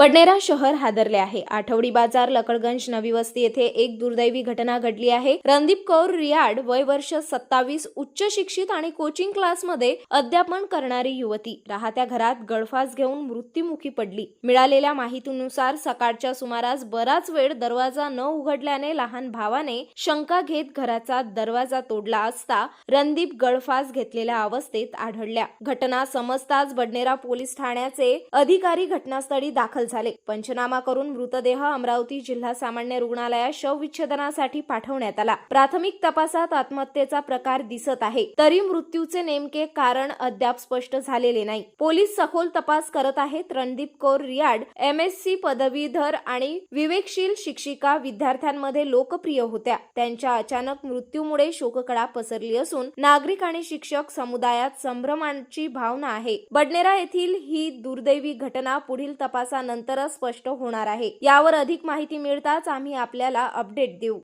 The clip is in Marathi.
बडनेरा शहर हादरले आहे. आठवडी बाजार लकडगंज नवी वस्ती येथे एक दुर्दैवी घटना घडली आहे. रणदीप कौर रियाड वय वर्ष सत्तावीस उच्च शिक्षित आणि कोचिंग क्लासमध्ये अध्यापन करणारी युवती. राहत्या घरात गळफास घेऊन मृत्युमुखी पडली. मिळालेल्या माहितीनुसार सकाळच्या सुमारास बराच वेळ दरवाजा न उघडल्याने लहान भावाने शंका घेत घराचा दरवाजा तोडला असता रणदीप गळफास घेतलेल्या अवस्थेत आढळल्या. घटना समजताच बडनेरा पोलीस ठाण्याचे अधिकारी घटनास्थळी दाखल झाले. पंचनामा करून मृतदेह अमरावती जिल्हा सामान्य रुग्णालयात शवविच्छेदनासाठी पाठवण्यात आला. प्राथमिक तपासात आत्महत्येचा प्रकार दिसत आहे. तरी मृत्यूचे नेमके कारण अद्याप स्पष्ट झालेले नाही. पोलीस सखोल तपास करत आहेत रणदीप कौर रियाड एम एस सी पदवीधर आणि विवेकशील शिक्षिका विद्यार्थ्यांमध्ये लोकप्रिय होत्या. त्यांच्या अचानक मृत्यूमुळे शोककळा पसरली असून नागरिक आणि शिक्षक समुदायात संभ्रमाची भावना आहे. बडनेरा येथील ही दुर्दैवी घटना पुढील तपासानंतर नंतरच स्पष्ट होणार आहे. यावर अधिक माहिती मिळताच आम्ही आपल्याला अपडेट देऊ.